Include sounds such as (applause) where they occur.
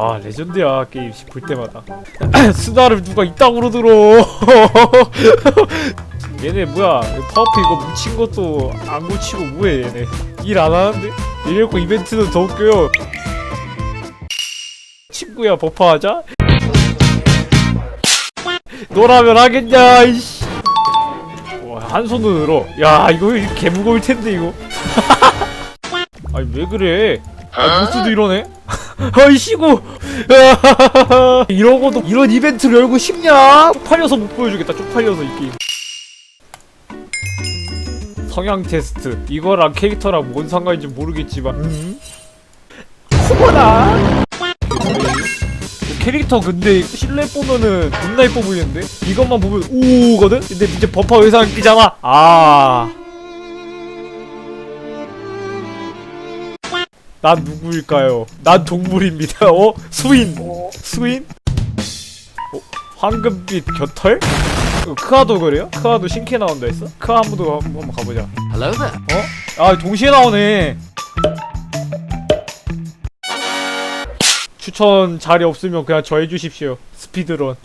아 레전드야 게임씩 볼 때마다. (clears throat) 스나를 누가 이따구로 들어. (laughs) 얘네 뭐야 파워프 이거 뭉친 것도 안 고치고 뭐해 얘네. 일 안 하는데? 이래놓고 이벤트는 더 웃겨요. 친구야 버퍼하자? 너라면 하겠냐 이씨. 와, 한 손으로 들어. 야 이거 개 무거울 텐데 이거? (laughs) 아니 왜 그래? 아 보스도 이러네 아이씨고 (laughs) 이러고도 이런 이벤트를 열고 싶냐? 쪽팔려서 못 보여주겠다 쪽팔려서 이 게임. 성향 테스트. 이거랑 캐릭터랑 뭔 상관인지 모르겠지만. 음? 코보다! 캐릭터 근데 실내 보면은 존나 예뻐 보이는데? 이것만 보면 오거든? 근데 이제 버퍼 의상 끼잖아? 아. 난 누구일까요? 난 동물입니다. 어? 수인. 수인? 어? 황금빛 겨털? 어, 크아도 그래요? 크아도 신캐 나온다 했어? 크아 한번더 한번 가보자. Hello there. 어? 아 동시에 나오네. 추천 자리 없으면 그냥 저 해주십시오. 스피드런.